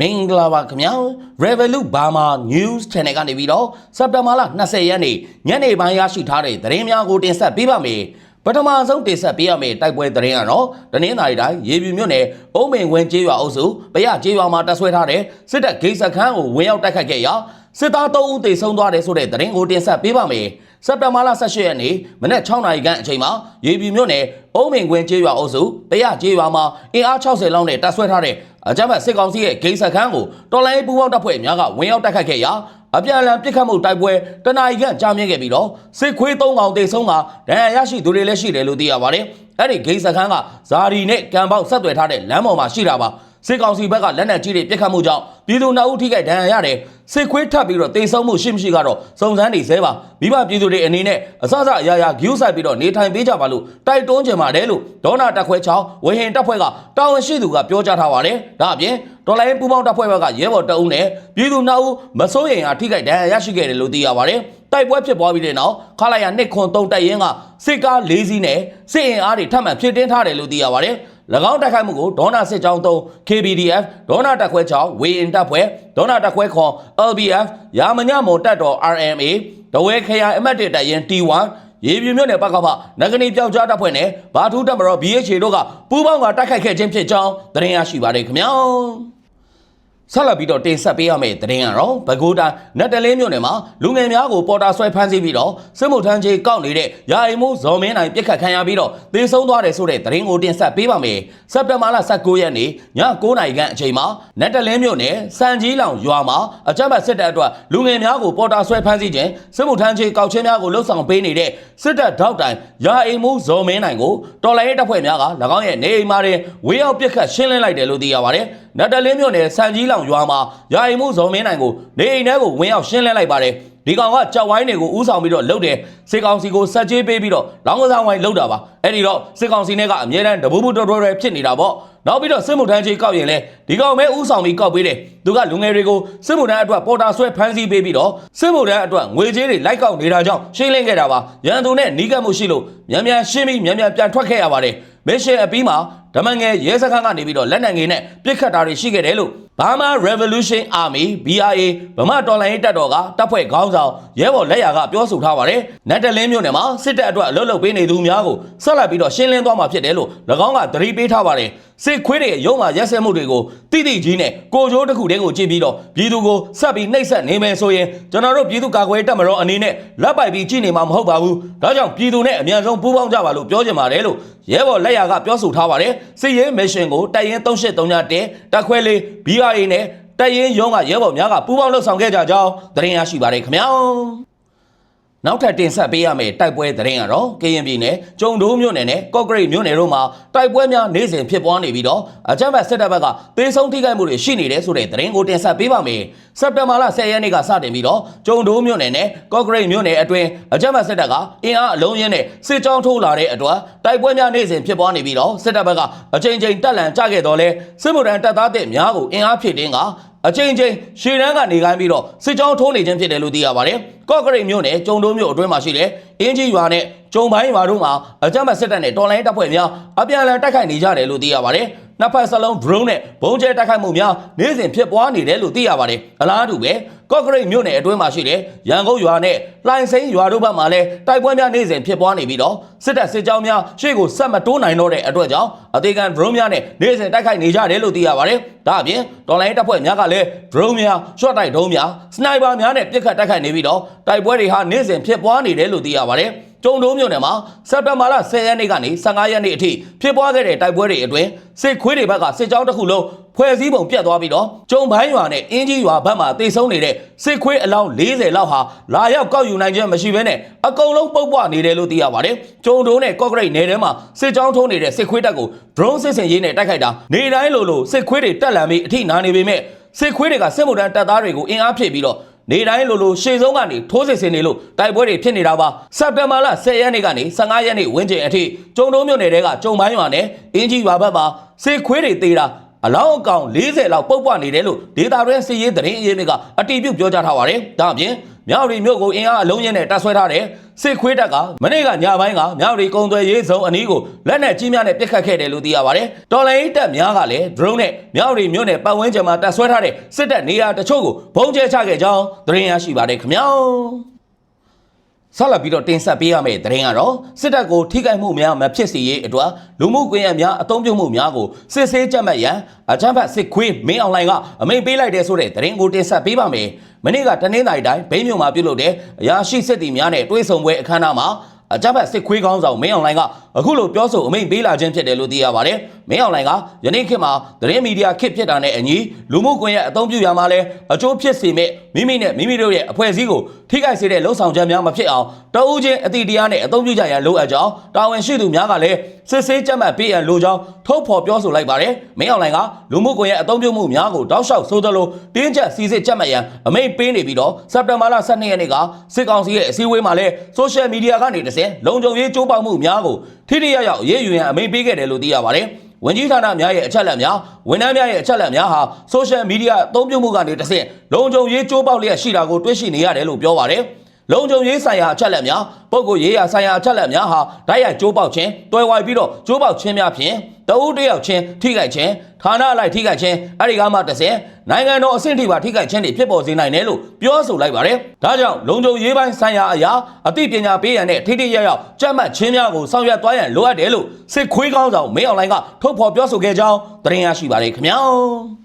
မင်္ဂလာပါခင်ဗျာ Revolut Burma News Channel ကနေပြီးတော့စက်တင်ဘာလ20ရက်နေ့ညနေပိုင်းရရှိထားတဲ့သတင်းများကိုတင်ဆက်ပေးပါမယ်ပထမဆုံးတင်ဆက်ပေးရမယ့်တိုက်ပွဲသတင်းကတော့တနင်္သာရီတိုင်းရေပြူမြို့နယ်အုံးမင်ဝင်းကျေးရွာအုပ်စုပရကျေးရွာမှာတပ်ဆွဲထားတဲ့စစ်တပ်ဂိတ်စခန်းကိုဝင်ရောက်တိုက်ခတ်ခဲ့ရာစစ်သား3ဦးသေဆုံးသွားတယ်ဆိုတဲ့သတင်းကိုတင်ဆက်ပေးပါမယ်စက်တင်ဘာလ18ရက်နေ့မနက်6နာရီခန့်အချိန်မှာရေပြူမြို့နယ်အုံးမင်ကွင်းကျေးရွာအုပ်စုပရကျေးရွာမှာအင်အား60လောက်နဲ့တပ်ဆွဲထားတဲ့ အကြမ်းဖက်စစ်ကောင်စီရဲ့ဂိမ်းစခန်းကိုတော်လိုင်းပူပေါင်းတပ်ဖွဲ့များကဝင်ရောက်တိုက်ခတ်ခဲ့ရာအပြန်အလှန်ပစ်ခတ်မှုတိုက်ပွဲတနအီခန့်ကြာမြင့်ခဲ့ပြီးတော့စစ်ခွေး၃កောင်တေဆုံးကဒဏ်ရာရရှိသူတွေလည်းရှိတယ်လို့သိရပါတယ်။အဲ့ဒီဂိမ်းစခန်းကဇာဒီနဲ့ကံပေါက်ဆက်သွယ်ထားတဲ့လမ်းပေါ်မှာရှိတာပါ။စစ်ကောင်စီဘက်ကလက်နက်ကြီးတွေပစ်ခတ်မှုကြောင့် ပြည်သူနှအုပ်ထိခိုက်ဒဏ်ရာရတယ်စစ်ခွေးထပ်ပြီးတော့တေဆုံးမှုရှိမရှိကတော့စုံစမ်းနေသေးပါမိဘပြည်သူတွေအနေနဲ့အစစအရာရာဂယူးဆိုင်ပြီးတော့နေထိုင်ပေးကြပါလို့တိုက်တွန်းကြပါတယ်လို့ဒေါနာတက်ခွဲချောင်းဝေဟင်တပ်ဖွဲ့ကတာဝန်ရှိသူကပြောကြားထားပါတယ်ဒါအပြင်ဒေါ်လာရင်းပူပေါင်းတပ်ဖွဲ့ဘက်ကရဲဘော်တအုပ်နဲ့ပြည်သူနှအုပ်မစိုးရိမ်အားထိခိုက်ဒဏ်ရာရရှိခဲ့တယ်လို့သိရပါတယ်တိုက်ပွဲဖြစ်ပွားပြီးတဲ့နောက်ခလာရနှစ်ခွန်သုံးတိုက်ရင်ကစစ်ကား၄စီးနဲ့စစ်အင်အားတွေထပ်မံဖြစ်တင်းထားတယ်လို့သိရပါတယ်၎ င်းတိုက်ခိုက်မှုကိုဒေါနာစစ်ကြောင်း3 KBDF ဒေါနာတက်ခွဲချောင်းဝေအင်တပ်ဖွဲ့ဒေါနာတက်ခွဲခွန် LBF ရာမညမွန်တပ်တော် RMA တဝဲခရိုင်အမတ်တေတပ်ရင် T1 ရေပြူမြို့နယ်ပကဖနဂနီပြောက်ကြားတပ်ဖွဲ့နဲ့ဘာထူးတပ်မတော် BHA တို့ကပူးပေါင်းကတိုက်ခိုက်ခဲ့ခြင်းဖြစ်ကြောင်းသတင်းရရှိပါတယ်ခင်ဗျာ ဆက်လက်ပြီးတော့တင်ဆက်ပေးရမယ့်သတင်းကတော့ဘကိုးတိုင်းနတ်တလင်းမြို့နယ်မှာလူငယ်များကိုပေါ်တာဆွဲဖမ်းဆီးပြီးတော့စစ်မှုထမ်းကြီးကောက်နေတဲ့ရာအိမ်မှုဇော်မင်းနိုင်ပြစ်ခတ်ခံရပြီးတော့သေဆုံးသွားတယ်ဆိုတဲ့သတင်းကိုတင်ဆက်ပေးပါမယ်စက်တင်ဘာလ19ရက်နေ့ည9:00နာရီခန့်အချိန်မှာနတ်တလင်းမြို့နယ်စံကြီးလောင်ရွာမှာအကြမ်းဖက်စစ်တပ်အတွက်လူငယ်များကိုပေါ်တာဆွဲဖမ်းဆီးခြင်းစစ်မှုထမ်းကြီးကောက်ခြင်းများကိုလှုပ်ဆောင်ပေးနေတဲ့စစ်တပ်ထောက်တိုင်ရာအိမ်မှုဇော်မင်းနိုင်ကိုတော်လိုင်းရေးတပ်ဖွဲ့များက၎င်းရဲ့နေအိမ်မှာတွင်ဝေးရောက်ပြစ်ခတ်ရှင်းလင်းလိုက်တယ်လို့သိရပါတယ်နတ်တလင်းမြို့နယ်စံကြီးလောင်ရွာမှာရာအိမ်မှုဇော်မင်းနိုင်ကိုနေအိမ်ထဲကိုဝင်ရောက်ရှင်းလင်းလိုက်ပါတယ်ဒီကောင်ကကြောက်ဝိုင်းတွေကိုဥဆောင်ပြီးတော့လှုပ်တယ်စစ်ကောင်စီကိုစက်ကြေးပေးပြီးတော့လောင်းကစားဝိုင်းလှုပ်တာပါအဲ့ဒီတော့စစ်ကောင်စီနဲ့ကအမြဲတမ်းတပူးပူတော်တော်တွေဖြစ်နေတာပေါ့နောက်ပြီးတော့စစ်မှုထမ်းကြီးကောက်ရင်လဲဒီကောင်ပဲဥဆောင်ပြီးကောက်ပေးတယ်သူကလူငယ်တွေကိုစစ်မှုထမ်းအတွက်ပေါ်တာဆွဲဖမ်းဆီးပေးပြီးတော့စစ်မှုထမ်းအတွက်ငွေကြေးတွေလိုက်ကောက်နေတာကြောင့်ရှင်းလင်းခဲ့တာပါရန်သူနဲ့နီးကပ်မှုရှိလို့မြန်မြန်ရှင်းပြီးမြန်မြန်ပြန်ထွက်ခဲ့ရပါတယ်မစ်ရှင်အပြီးမှာ ဓမ္မငယ်ရဲစခန်းကနေပြီးတော့လက်နက်ငယ်နဲ့ပြစ်ခတ်တာတွေရှိခဲ့တယ်လို့ Burma Revolution Army BRA ဗမာတော်လှန်ရေးတပ်တော်ကတပ်ဖွဲ့ခေါင်းဆောင်ရဲဘော်လက်ရာကပြောဆိုထားပါတယ်။နတ်တလင်းမြို့နယ်မှာစစ်တပ်အတွက်အလုပ်လုပ်ပေးနေသူများကိုဆက်လက်ပြီးတော့ရှင်းလင်းသွားမှာဖြစ်တယ်လို့၎င်းကသတိပေးထားပါတယ်။ စစ်ခွေးတွေရဲ့ရုံးမှာရက်စက်မှုတွေကိုတိတိကြီးနဲ့ကိုကြိုးတစ်ခုတည်းကိုကြည့်ပြီးတော့ပြည်သူကိုဆက်ပြီးနှိပ်စက်နေမယ်ဆိုရင်ကျွန်တော်တို့ပြည်သူကာကွယ်တပ်မတော်အနေနဲ့လက်ပိုက်ပြီးကြည့်နေမှာမဟုတ်ပါဘူး။ဒါကြောင့်ပြည်သူနဲ့အမြန်ဆုံးပူးပေါင်းကြပါလို့ပြောချင်ပါတယ်လို့ရဲဘော်လက်ရာကပြောဆိုထားပါတယ်။စစ်ရေးမစ်ရှင်ကိုတိုက်ရင်3839တဲတက်ခွဲလေး BRA နဲ့တိုက်ရင်ရုံးကရဲဘော်များကပူးပေါင်းလှုပ်ဆောင်ခဲ့ကြကြောင်းသတင်းရရှိပါတယ်ခင်ဗျာ နောက်ထပ်တင်ဆက်ပေးရမယ့်တိုက်ပွဲသတင်းကတော့ကရင်ပြည်နယ်ကျုံဒိုးမြို့နယ်နဲ့ကော့ကရိတ်မြို့နယ်တို့မှာတိုက်ပွဲများနေ့စဉ်ဖြစ်ပွားနေပြီးတော့အကြမ်းဖက်စစ်တပ်ဘက်ကသေဆုံးထိခိုက်မှုတွေရှိနေတယ်ဆိုတဲ့သတင်းကိုတင်ဆက်ပေးပါမယ်။စက်တင်ဘာလ10ရက်နေ့ကစတင်ပြီးတော့ကျုံဒိုးမြို့နယ်နဲ့ကော့ကရိတ်မြို့နယ်အတွင်းအကြမ်းဖက်စစ်တပ်ကအင်အားအလုံးရင်းနဲ့စစ်ကြောင်းထိုးလာတဲ့အတွက်တိုက်ပွဲများနေ့စဉ်ဖြစ်ပွားနေပြီးတော့စစ်တပ်ဘက်ကအကြိမ်ကြိမ်တက်လန်ကြခဲ့တော့လဲစစ်မှုထမ်းတပ်သားတဲ့များကိုအင်အားဖြည့်တင်းက အချိန်ချင်းရှေ့တန်းကနေခိုင်းပြီးတော့စစ်ကြောင်းထိုးနေခြင်းဖြစ်တယ်လို့သိရပါတယ်။ကော့ကရိတ်မြို့နယ်ကျုံတိုးမြို့အတွင်းမှာရှိတဲ့အင်းကြီးရွာနဲ့ကျုံပိုင်းရွာတို့မှာအကြမ်းဖက်စစ်တပ်နဲ့တော်လိုင်းတပ်ဖွဲ့များအပြန်အလှန်တိုက်ခိုက်နေကြတယ်လို့သိရပါတယ်။နှစ်ဖက်စလုံး drone နဲ့ဘုံကျဲတိုက်ခိုက်မှုများနေ့စဉ်ဖြစ်ပွားနေတယ်လို့သိရပါတယ်။အလားတူပဲ ကော့ကရိတ်မြို့နယ်အတွင်းမှာရှိတဲ့ရန်ကုန်ရွာနဲ့လှိုင်စိမ်းရွာတို့ဘက်မှာလည်းတိုက်ပွဲများနေ့စဉ်ဖြစ်ပွားနေပြီးတော့စစ်တပ်စစ်ကြောင်းများရှေ့ကိုဆက်မတိုးနိုင်တော့တဲ့အတွက်ကြောင့်အသေးခံ drone များနဲ့နေ့စဉ်တိုက်ခိုက်နေကြတယ်လို့သိရပါတယ်။ဒါအပြင်တော်လိုင်းတပ်ဖွဲ့များကလည်း drone များ short တိုက် drone များ sniper များနဲ့ပစ်ခတ်တိုက်ခိုက်နေပြီးတော့တိုက်ပွဲတွေဟာနေ့စဉ်ဖြစ်ပွားနေတယ်လို့သိရပါတယ်။ ကျုံတိုးမြို့နယ်မှာစက်တင်ဘာလ10ရက်နေ့ကနေ15ရက်နေ့အထိဖြစ်ပွားခဲ့တဲ့တိုက်ပွဲတွေအတွင်းစစ်ခွေးတွေဘက်ကစစ်ကြောင်းတစ်ခုလုံးဖွဲ့စည်းပုံပြတ်သွားပြီးတော့ကျုံပိုင်းရွာနဲ့အင်းကြီးရွာဘက်မှာတေဆုံးနေတဲ့စစ်ခွေးအလောင်း40လောက်ဟာလာရောက်ကောက်ယူနိုင်ခြင်းမရှိဘဲနဲ့အကုန်လုံးပုတ်ပွားနေတယ်လို့သိရပါတယ်။ကျုံတိုးနဲ့ကော့ကရိတ်နယ်ထဲမှာစစ်ကြောင်းထုံးနေတဲ့စစ်ခွေးတပ်ကို drone စစ်စင်ရေးနဲ့တိုက်ခိုက်တာနေတိုင်းလိုလိုစစ်ခွေးတွေတက်လန်ပြီးအထိနာနေပေမဲ့စစ်ခွေးတွေကစစ်မှုထမ်းတပ်သားတွေကိုအင်အားဖြည့်ပြီးတော့ နေတိုင်းလိုလိုရှေ့ဆုံးကနေထိုးစစ်ဆင်နေလို့တိုက်ပွဲတွေဖြစ်နေတာပါစက်တင်ဘာလ10ရက်နေ့ကနေ15ရက်နေ့ဝန်းကျင်အထိကျုံတုံးမြို့နယ်တဲကကျုံပိုင်းရွာနဲ့အင်းကြီးရွာဘက်မှာစစ်ခွေးတွေတေးတာအလောင်းအကောင်40လောက်ပုတ်ပွားနေတယ်လို့ဒေတာရဲစစ်ရေးသတင်းအရင်းတွေကအတီးပြုတ်ပြောကြားထားပါတယ်ဒါအပြင်မြောက်ရီမြို့ကိုအင်အားအလုံးရင်းနဲ့တပ်ဆွဲထားတဲ့ စစ်ခွေးတပ်ကမနေ့ကညပိုင်းကမြောက်ရီကုံသွဲရေးစုံအနီးကိုလက်နက်ကြီးများနဲ့ပစ်ခတ်ခဲ့တယ်လို့သိရပါတယ်တော်လိုင်းတပ်များကလည်း drone နဲ့မြောက်ရီမြို့နယ်ပတ်ဝန်းကျင်မှာတပ်ဆွဲထားတဲ့စစ်တပ်နေရာတချို့ကိုဘုံကျဲချခဲ့ကြောင်းသတင်းရရှိပါတယ်ခင်ဗျာ ဆက်လက်ပြီးတော့တင်ဆက်ပေးရမယ့်သတင်းကတော့စစ်တပ်ကိုထိခိုက်မှုများမဖြစ်စေရေးအတွက်လူမှုကွန်ရက်များအသုံးပြုမှုများကိုစစ်ဆေးကြပ်မတ်ရန်အကြမ်းဖက်စစ်ခွေးမင်းအွန်လိုင်းကအမိန့်ပေးလိုက်တဲ့ဆိုတဲ့သတင်းကိုတင်ဆက်ပေးပါမယ်။မနေ့ကတနင်္လာရီတိုင်းဘိန်းမြို့မှာပြုလုပ်တဲ့အရာရှိစစ်တီများနဲ့တွဲဆုံပွဲအခမ်းအနားမှာအကြမ်းဖက်စစ်ခွေးကောင်းဆောင်မင်းအွန်လိုင်းကအခုလိုပြောဆိုအမိန့်ပေးလာခြင်းဖြစ်တယ်လို့သိရပါတယ်။မင်းအွန်လိုင်းကယနေ့ခေတ်မှာသတင်းမီဒီယာခေတ်ဖြစ်တာနဲ့အညီလူမှုကွန်ရက်အသုံးပြုရမှာလဲအကျိုးဖြစ်စေမဲ့မိမိနဲ့မိမိတို့ရဲ့အဖွဲ့အစည်းကိုထိခိုက်စေတဲ့လှုပ်ဆောင်ချက်များမဖြစ်အောင်တအူးချင်းအတိတရားနဲ့အသုံးပြုကြရန်လိုအပ်ကြောင်းတာဝန်ရှိသူများကလည်းစစ်ဆေးကြက်မှတ်ပေးရန်လိုကြောင်းထုတ်ဖော်ပြောဆိုလိုက်ပါတယ်။မင်းအွန်လိုင်းကလူမှုကွန်ရက်အသုံးပြုမှုများကိုတောက်လျှောက်ဆိုသလိုတင်းကျပ်စီစစ်ကြက်မှတ်ရန်အမိန့်ပေးနေပြီးတော့စက်တင်ဘာလ12ရက်နေ့ကစစ်ကောင်စီရဲ့အစည်းအဝေးမှာလည်းဆိုရှယ်မီဒီယာကနေတစ်ဆင့်လုံခြုံရေးကြိုးပမ်းမှုများကိုထိထိရောက်ရောက်အရေးယူရန်အမိန့်ပေးခဲ့တယ်လို့သိရပါတယ်။ဝန်ကြီးဌာနများရဲ့အချက်အလက်များဝန်ထမ်းများရဲ့အချက်အလက်များဟာဆိုရှယ်မီဒီယာအသုံးပြုမှုကနေတစ်ဆင့်လုံခြုံရေးကြိုးပေါက်လျက်ရှိတာကိုတွေ့ရှိနေရတယ်လို့ပြောပါတယ်။ လုံခြုံရေးဆိုင်ရာအချက်အလက်များပုဂ္ဂိုလ်ရေးရာဆိုင်ရာအချက်အလက်များဟာဓာတ်ရိုက်ကြိုးပေါက်ခြင်းတွယ်ဝိုင်ပြီးတော့ကြိုးပေါက်ခြင်းများဖြင့်တဦးတစ်ယောက်ချင်းထိခိုက်ခြင်းဌာနအလိုက်ထိခိုက်ခြင်းအဲ့ဒီကမှတစ်ဆင့်နိုင်ငံတော်အဆင့်ထိပါထိခိုက်ခြင်းတွေဖြစ်ပေါ်စေနိုင်တယ်လို့ပြောဆိုလိုက်ပါတယ်။ဒါကြောင့်လုံခြုံရေးပိုင်းဆိုင်ရာအရာအသိပညာပေးရန်နဲ့ထိထိရောက်ရောက်ကြက်မှတ်ခြင်းများကိုဆောင်ရွက်သွားရန်လိုအပ်တယ်လို့စစ်ခွေးကောင်းဆောင်မင်းအွန်လိုင်းကထုတ်ဖော်ပြောဆိုခဲ့ကြောင်းသတင်းရရှိပါတယ်ခင်ဗျာ။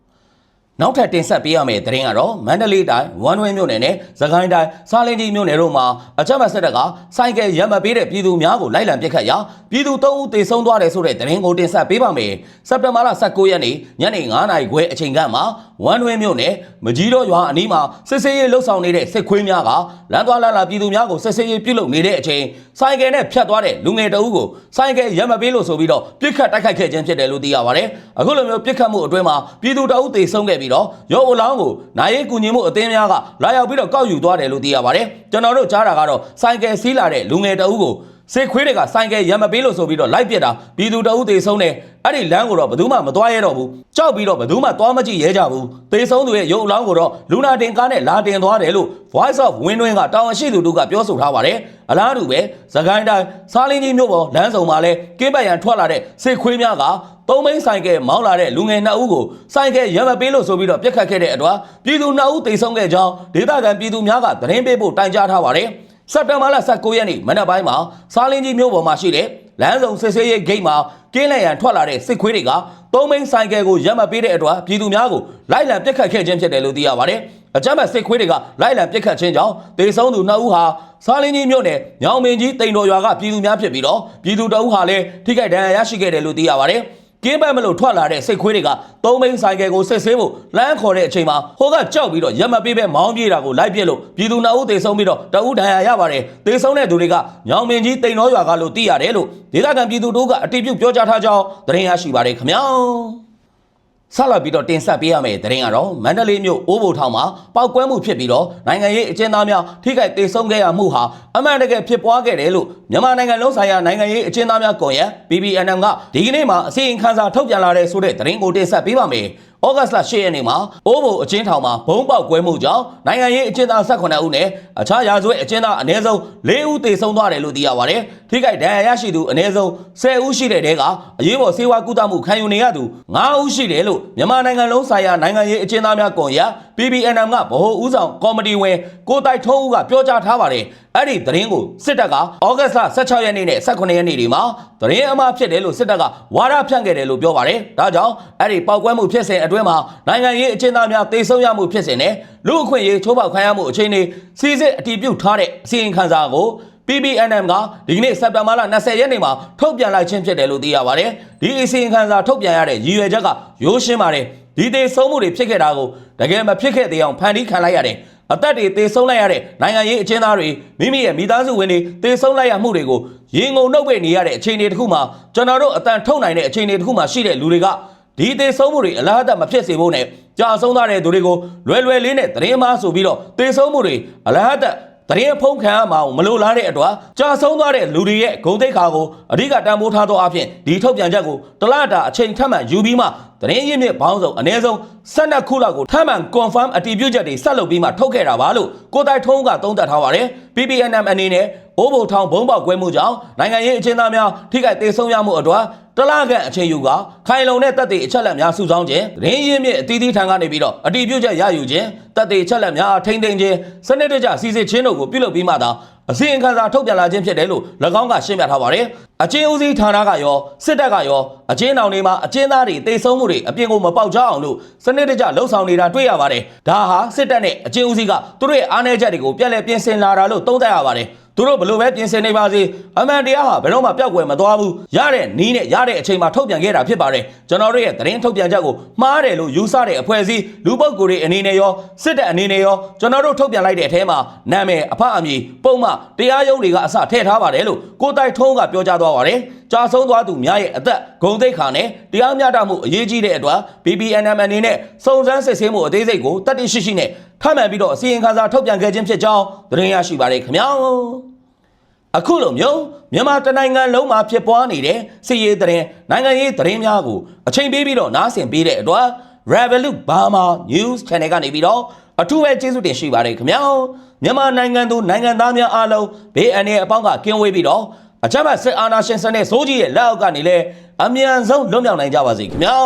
နောက်ထပ်တင်ဆက်ပေးရမယ့်သတင်းကတော့မန္တလေးတိုင်းဝမ်ဝင်းမြို့နယ်နဲ့သခိုင်းတိုင်းစားလင်းကြီးမြို့နယ်တို့မှာအကြမ်းဖက်စစ်တပ်ကစိုက်ကယ်ရမ်းမပေးတဲ့ပြည်သူများကိုလိုက်လံပစ်ခတ်ရာပြည်သူ၃ဦးသေဆုံးသွားတယ်ဆိုတဲ့သတင်းကိုတင်ဆက်ပေးပါမယ်။စက်တင်ဘာလ19ရက်နေ့ညနေ9:00နာရီခွဲအချိန်ကမှ ဝမ်ဝင်းမြို့နယ်မကြီးတော်ရွာအနီးမှာစစ်ဆေးရေးလှုပ်ဆောင်နေတဲ့စစ်ခွေးများကလမ်းသွားလမ်းလာပြည်သူများကိုစစ်ဆေးရေးပြုလုပ်နေတဲ့အချိန်စိုက်ကယ်နဲ့ဖြတ်သွားတဲ့လူငယ်တအုပ်ကိုစိုက်ကယ်ရမ်းမပေးလို့ဆိုပြီးတော့ပြစ်ခတ်တိုက်ခိုက်ခဲ့ခြင်းဖြစ်တယ်လို့သိရပါတယ်။အခုလိုမျိုးပြစ်ခတ်မှုအတွင်းမှာပြည်သူတအုပ်သေဆုံးခဲ့ပြီးတော့ရောအလောင်းကိုနိုင်ရေးကူညီမှုအသင်းများကလာရောက်ပြီးတော့ကောက်ယူသွားတယ်လို့သိရပါတယ်။ကျွန်တော်တို့ကြားတာကတော့စိုက်ကယ်စီးလာတဲ့လူငယ်တအုပ်ကို စစ်ခွေးတွေကစိုက်ကယ်ရမ်းမပေးလို့ဆိုပြီးတော့လိုက်ပစ်တာပြည်သူတအုပ်သေဆုံးတယ်အဲ့ဒီလမ်းကိုတော့ဘယ်သူမှမသွားရဲတော့ဘူးကြောက်ပြီးတော့ဘယ်သူမှသွားမကြည့်ရဲကြဘူးသေဆုံးသူရဲ့ရုပ်အလောင်းကိုတော့လူနာတင်ကားနဲ့လာတင်သွားတယ်လို့ Voice of Win-Win ကတာဝန်ရှိသူတို့ကပြောဆိုထားပါတယ်အလားတူပဲသခိုင်းတိုင်းစားလင်းကြီးမြို့ပေါ်လမ်းဆောင်မှာလဲကင်းပတ်ရန်ထွက်လာတဲ့စစ်ခွေးများကသုံးမိန်းဆိုင်ကယ်မောင်းလာတဲ့လူငယ်နှစ်ဦးကိုဆိုင်ကယ်ရံမပေးလို့ဆိုပြီးတော့ပြစ်ခတ်ခဲ့တဲ့အတွက်ပြည်သူနှစ်ဦးသေဆုံးခဲ့ကြောင်းဒေသခံပြည်သူများကသတင်းပေးဖို့တိုင်ကြားထားပါတယ် စက်တင်ဘာလ19ရက်နေ့မနက်ပိုင်းမှာစားလင်းကြီးမြို့ပေါ်မှာရှိတဲ့လမ်းဆောင်စစ်ဆေးရေးဂိတ်မှာကင်းလည်ရန်ထွက်လာတဲ့စစ်ခွေးတွေကသုံးမိန်းဆိုင်ကယ်ကိုရံမပေးတဲ့အတွက်ပြည်သူများကိုလိုက်လံပြစ်ခတ်ခဲ့ခြင်းဖြစ်တယ်လို့သိရပါတယ်အကြမ်းဖက်စစ်ခွေးတွေကလိုက်လံပြစ်ခတ်ခြင်းကြောင့်ဒေဆုံးသူနှစ်ဦးဟာစားလင်းကြီးမြို့နယ်ညောင်မင်းကြီးတိန်တော်ရွာကပြည်သူများဖြစ်ပြီးတော့ပြည်သူတအုပ်ဟာလည်းထိခိုက်ဒဏ်ရာရရှိခဲ့တယ်လို့သိရပါတယ်။ ကင်းပတ်မလို့ထွက်လာတဲ့စိတ်ခွေးတွေကသုံးမိန်းဆိုင်ကယ်ကိုစစ်ဆေးဖို့လမ်းခေါ်တဲ့အချိန်မှာဟိုကကြောက်ပြီးတော့ရက်မပေးပဲမောင်းပြေးတာကိုလိုက်ပြစ်လို့ပြည်သူနှစ်ဦးသေဆုံးပြီးတော့တအုပ်ဒဏ်ရာရပါတယ်။သေဆုံးတဲ့သူတွေကညောင်မင်းကြီးတိန်တော်ရွာကလို့သိရတယ်လို့ဒေသခံပြည်သူတို့ကအတိပြုပြောကြားထားကြောင်းသတင်းရရှိပါတယ်ခင်ဗျာ။ ဆက်လက်ပြီးတော့တင်ဆက်ပေးရမယ့်သတင်းကတော့မန္တလေးမြို့အိုးဘိုထောင်မှာပောက်ကွဲမှုဖြစ်ပြီးတော့နိုင်ငံရေးအကျဉ်းသားများထိခိုက်ဒေဆုံးခဲ့ရမှုဟာအမှန်တကယ်ဖြစ်ပွားခဲ့တယ်လို့မြန်မာနိုင်ငံလုံးဆိုင်ရာနိုင်ငံရေးအကျဉ်းသားများကွန်ရက် BBNM ကဒီကနေ့မှာအစီရင်ခံစာထုတ်ပြန်လာတဲ့ဆိုတဲ့သတင်းကိုတင်ဆက်ပေးပါမယ်။ဩဂတ်စ်လ10ရက်နေ့မှာအိုးဘိုအချင်းထောင်မှာဘုံပေါက်ကွဲမှုကြောင့်နိုင်ငံရေးအကျဉ်းသား18ဦးနဲ့အခြားရာဇဝတ်အကျဉ်းသားအနည်းဆုံး4ဦးသေဆုံးသွားတယ်လို့သိရပါတယ်။ထိခိုက်ဒဏ်ရာရရှိသူအနည်းဆုံး10ဦးရှိတဲ့တဲကအရေးပေါ်ဆေးဝါးကုသမှုခံယူနေရသူ9ဦးရှိတယ်လို့မြန်မာနိုင်ငံလုံးဆိုင်ရာနိုင်ငံရေးအကျဉ်းသားများကွန်ရက် PBNM ကဗဟိုဦးဆောင်ကော်မတီဝင်ကိုတိုက်ထုံးဦးကပြောကြားထားပါတယ်။ အဲ့ဒီသတင်းကိုစစ်တပ်ကဩဂတ်စ်လ16ရက်နေ့နဲ့18ရက်နေ့တွေမှာသတင်းအမှားဖြစ်တယ်လို့စစ်တပ်ကဝါဒဖြန့်ခဲ့တယ်လို့ပြောပါတယ်။ဒါကြောင့်အဲ့ဒီပောက်ကွဲမှုဖြစ်စဉ်အတွင်းမှာနိုင်ငံရေးအကျဉ်းသားများတေဆုံးရမှုဖြစ်စဉ်နဲ့လူအခွင့်အရေးချိုးဖောက်ခံရမှုအခြေအနေစီစစ်အတည်ပြုထားတဲ့အစီရင်ခံစာကို PBNM ကဒီကနေ့စက်တင်ဘာလ20ရက်နေ့မှာထုတ်ပြန်လိုက်ခြင်းဖြစ်တယ်လို့သိရပါတယ်။ဒီအစီရင်ခံစာထုတ်ပြန်ရတဲ့ရည်ရွယ်ချက်ကရိုးရှင်းပါတယ်။ဒီတေဆုံးမှုတွေဖြစ်ခဲ့တာကိုတကယ်မဖြစ်ခဲ့သေးအောင်ဖန်တီးခံလိုက်ရတယ်။ အသက်တွေသေဆုံးလိုက်ရတဲ့နိုင်ငံရေးအကျဉ်းသားတွေမိမိရဲ့မိသားစုဝင်တွေသေဆုံးလိုက်ရမှုတွေကိုရင်ငုံနှုတ်ပိတ်နေရတဲ့အခြေအနေတစ်ခုမှာကျွန်တော်တို့အတန်ထုတ်နိုင်တဲ့အခြေအနေတစ်ခုမှာရှိတဲ့လူတွေကဒီသေဆုံးမှုတွေအလားအသက်မဖြစ်စေဖို့နဲ့ကြာဆုံးသွားတဲ့သူတွေကိုလွယ်လွယ်လေးနဲ့သတင်းမားဆိုပြီးတော့သေဆုံးမှုတွေအလားအသက် သတင်းဖုံးခံရမှာမလိုလားတဲ့အတွက်ကြာဆုံးသွားတဲ့လူတွေရဲ့ဂုံတိတ်ခါကိုအဓိကတန်ဖိုးထားသောအဖြစ်ဒီထုတ်ပြန်ချက်ကိုတလတာအချိန်ထပ်မံယူပြီးမှသတင်းရင်းမြစ်ဘောင်းဆောင်အ ਨੇ ဆုံး12ခုလောက်ကိုထပ်မံ confirm အတည်ပြုချက်တွေဆက်လုပ်ပြီးမှထုတ်ခဲ့တာပါလို့ကိုတိုင်ထုံးကသုံးသပ်ထားပါတယ် PPNM အနေနဲ့အိုးဘုံထောင်ဘုံပေါက်ကွဲမှုကြောင့်နိုင်ငံရေးအချင်းသားများထိခိုက်ဒေဆုံးရမှုအတွက် တလခန့်အချိန်ယူကခိုင်လုံတဲ့တပ်တွေအချက်လက်များစုဆောင်းခြင်းသတင်းရင်းမြစ်အသီးသီးထံကနေပြီးတော့အတည်ပြုချက်ရယူခြင်းတပ်တွေအချက်လက်များထိမ့်သိမ်းခြင်းစနစ်တကျစီစစ်ခြင်းတို့ကိုပြုလုပ်ပြီးမှသာအစီရင်ခံစာထုတ်ပြန်လာခြင်းဖြစ်တယ်လို့၎င်းကရှင်းပြထားပါတယ်။အချင်းဦးစီးဌာနကရောစစ်တပ်ကရောအချင်းတောင်တွေမှာအချင်းသားတွေတိတ်ဆုံးမှုတွေအပြင်ကိုမပေါက်ကြအောင်လို့စနစ်တကျလှုံ့ဆော်နေတာတွေ့ရပါတယ်။ဒါဟာစစ်တပ်နဲ့အချင်းဦးစီးကသူတို့ရဲ့အားနည်းချက်တွေကိုပြန်လည်ပြင်ဆင်လာတာလို့သုံးသပ်ရပါတယ်။ သူတို့ဘလို့ပဲပြင်ဆင်နေပါစေအမှန်တရားဟာဘယ်တော့မှပျောက်ကွယ်မသွားဘူးရတဲ့နီးနဲ့ရတဲ့အချိန်မှာထုတ်ပြန်ခဲ့တာဖြစ်ပါတယ်ကျွန်တော်တို့ရဲ့သတင်းထုတ်ပြန်ချက်ကိုမှားတယ်လို့ယူဆတဲ့အဖွဲ့အစည်းလူပုဂ္ဂိုလ်တွေအနေနဲ့ရောစစ်တပ်အနေနဲ့ရောကျွန်တော်တို့ထုတ်ပြန်လိုက်တဲ့အထဲမှာနာမည်အဖအမည်ပုံမှတရားရုံးတွေကအစထည့်ထားပါတယ်လို့ကိုတိုက်ထုံးကပြောကြားသွားပါတယ်ကြာဆုံးသွားသူများရဲ့အသက်ဂုံသိက္ခာနဲ့တရားမျှတမှုအရေးကြီးတဲ့အတွက် BBNM အနေနဲ့စုံစမ်းစစ်ဆေးမှုအသေးစိတ်ကိုတတ်သိရှိရှိနဲ့ထပ်မံပြီးတော့အစီရင်ခံစာထုတ်ပြန်ခဲ့ခြင်းဖြစ်ကြောင်းသတင်းရရှိပါတယ်ခင်ဗျာအခုလိုမျိုးမြန်မာတနိုင်ငံလုံးမှာဖြစ်ပွားနေတဲ့စစ်ရေးသတင်းနိုင်ငံရေးသတင်းများကိုအချိန်ပေးပြီးတော့နားဆင်ပေးတဲ့အတွက် Revolut Burma News Channel ကနေပြီးတော့အထူးပဲကျေးဇူးတင်ရှိပါတယ်ခင်ဗျာမြန်မာနိုင်ငံသူနိုင်ငံသားများအားလုံးဘေးအန္တရာယ်အပေါင်းကကင်းဝေးပြီးတော့ အချက်မဲ့စစ်အာဏာရှင်စနစ်စိုးကြီးရဲ့လက်အောက်ကနေလည်းအမြန်ဆုံးလွတ်မြောက်နိုင်ကြပါစေခင်ဗျာ